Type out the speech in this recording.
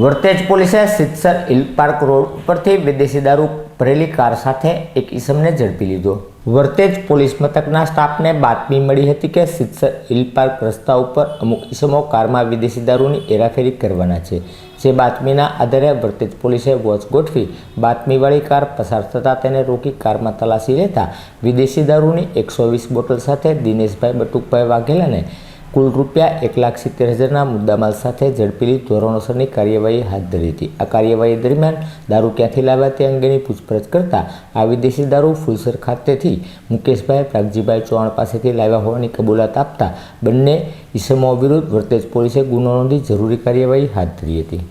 વર્તેજ પોલીસે સિત્સર ઇલ park road ઉપરથી વિદેશી દારૂ ભરેલી કાર સાથે એક ઈસમને ઝડપી લીધો. વર્તેજ પોલીસ મથકના સ્ટાફને બાતમી મળી હતી કે સિત્સર ઇલ પાર્ક રસ્તા ઉપર અમુક ઈસમો કારમાં વિદેશી દારૂની હેરાફેરી કરવાના છે. જે બાતમીના આધારે વર્તેજ પોલીસે વોચ ગોઠવી બાતમીવાળી કાર પસાર થતાં તેને રોકી કારમાં તલાશી લેતા વિદેશી દારૂની એકસો વીસ બોટલ સાથે દિનેશભાઈ બટુકભાઈ વાઘેલાને કુલ રૂપિયા એક લાખ સિત્તેર હજારના મુદ્દામાલ સાથે ઝડપીલી ધોરણોસરની કાર્યવાહી હાથ ધરી હતી. આ કાર્યવાહી દરમિયાન દારૂ ક્યાંથી લાવ્યા તે અંગેની પૂછપરછ કરતા આ વિદેશી દારૂ ફુલસર ખાતેથી મુકેશભાઈ પ્રાગજીભાઈ ચૌહાણ પાસેથી લાવ્યા હોવાની કબૂલાત આપતા બંને ઈસમો વિરુદ્ધ વર્તેજ પોલીસે ગુનો નોંધી જરૂરી કાર્યવાહી હાથ ધરી હતી.